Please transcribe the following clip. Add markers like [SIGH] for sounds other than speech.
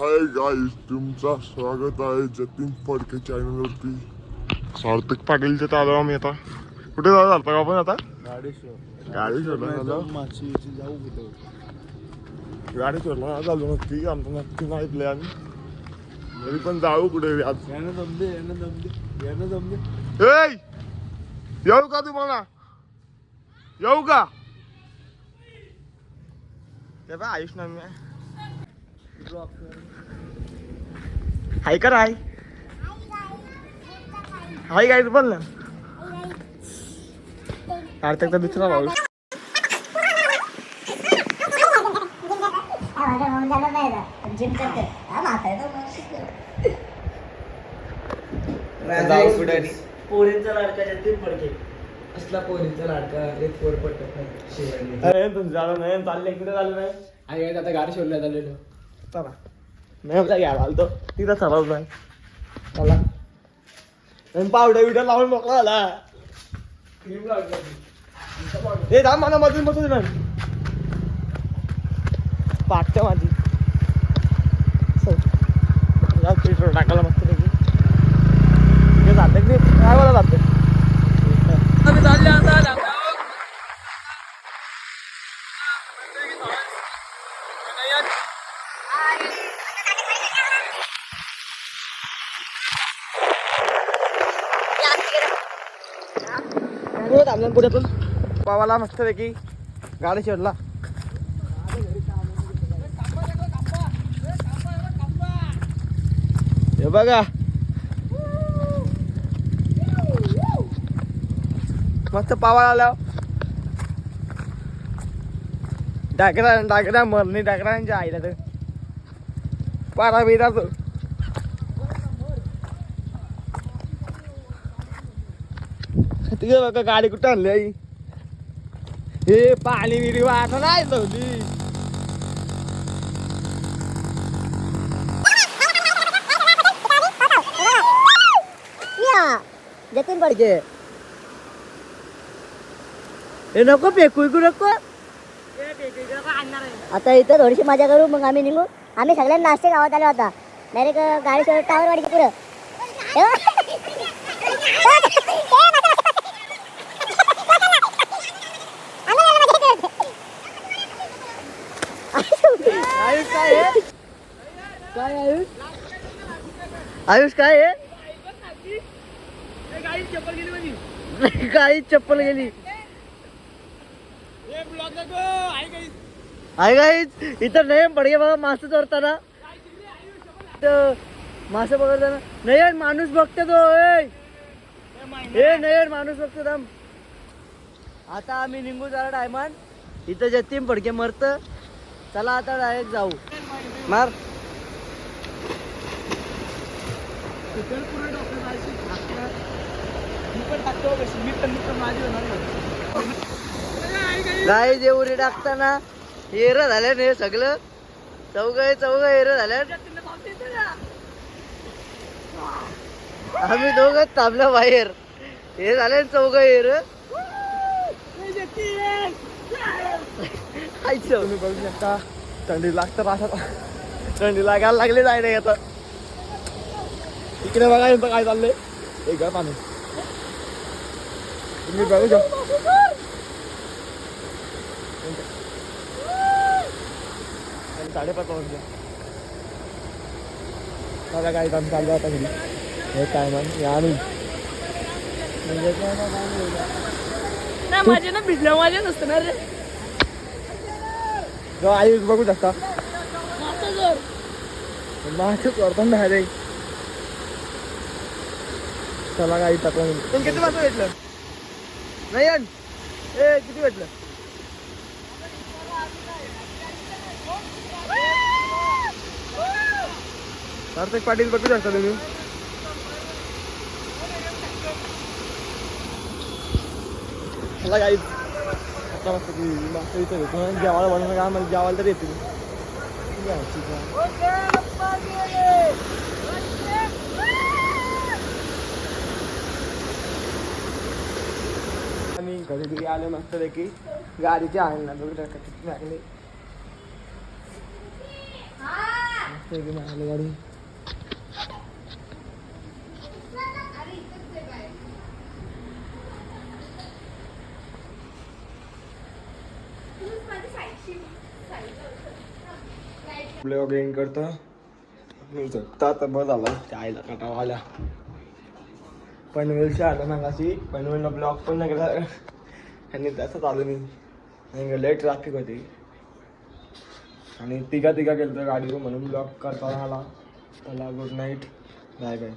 Hi guys तुमचा स्वागत आहे जतीन फडके चॅनल वरती. सार्थक पाटीलच्या आलो आम्ही आता. कुठे जाऊ चालतो का आपण आता? गाडी शो गाडी शोधला जाऊ कुठे? गाडी शोधला झालो नक्की. आमचं नक्की नाही प्लॅन तरी पण जाऊ कुठे आज यानं जमले यानं जमले यानं जमले. ए येऊ का तुम्हाला? येऊ का? ते आयुष नाम आहे. हाय कर हाय हाय काय बोल ना. कार्तिकचा दुसरा भाऊ. हा पोरींचा लाडका पडके असला पोरींचा लाडका? एक पोर पटत नाही शिवाय अरे तुमचं झालं नाही चाललंय. कुठे झालं नाही. आणि आता गाडी शोधण्यात आलेलो. चला नाही मला घ्यायला आलतो तिथं ठरवलं नाही चला आणि पावडर बिवडर लावून मोकळा झाला क्रीम हे थांब मला मधून बसू दे ना पाठच्या माझी पेट्रोल टाकायला मस्त पैकी हे जाते की काय बोला जाते आम्ही चालले आता पुढे थांबला पावाला मस्त पैकी गाडी शेडला हे बघा. मस्त पावा आला डाकरा डाकरा मरणी डाकरांच्या आईला तर. पारा बिरा तिथे बघा गाडी कुठं आणली आई? हे पाणी बिरी वाहत नाही सवली जतीन पडके हे नको फेकू इकू नको. आता इथं थोडीशी मजा करू मग आम्ही निघू. आम्ही सगळ्यांना नाश्ते गावात आलो होता डायरेक्ट गाडी सोडत टावर वाडी पुढं [LAUGHS] [LAUGHS] आयुष काय आहे काय आयुष आयुष काय आहे काही चप्पल गेली आहे काहीच इथं नाही पडगे बाबा मासे चोरताना. मासे पकडताना. नाही माणूस बघतो तो ए. हे नाही माणूस बघतो थांब. आता आम्ही निघू झाला डायमंड. इथं जतीन पडके मरत. चला आता डायरेक्ट जाऊ. मार. गाय जे उरी टाकताना हेर झाल्या हे सगळं. चौघ चौघ हेर झाल्या आम्ही दोघं थांबलो बाहेर. हे झाले चौघ हेर. तुम्ही बघू शकता थंडी लागतं राहतात थंडी लागायला लागली जाय नाही आता. इकडे बघा इथं काय चाललंय? एक घ्या पाणी. तुम्ही बघू शकता आणि साडेपाच वाजले. बघा काय काम चाललं आता घरी. हे या आम्ही. म्हणजे नाही. नाही माझे ना भिजल्या माझे नसतं ना रे. जो आई बघू शकता. मागच वरतून बाहेर चला काही टाकलं पण किती वाजता भेटलं? नाही? ए किती भेटलं? कार्तिक पाटील बघू शकता तुम्ही. चला काही आता मस्त की मस्त इथं येतो जेवायला बनवणं का मला जेवायला तर येते आणि घरी आले मस्त की गाडीची आहे ना बघू शकता. किती लागली मागली गाडी? ब्लॉग एंड करतो. मी झोपता आता बस झाला. त्या आईला कटावा आल्या. पनवेलच्या आलं अशी पनवेलला ब्लॉग पण नाही केला. आणि तसंच आलो मी. आणि लेट ट्रॅफिक होती. आणि तिघा तिघा गेलो गाडीवर म्हणून ब्लॉक करता आला. त्याला गुड नाईट बाय बाय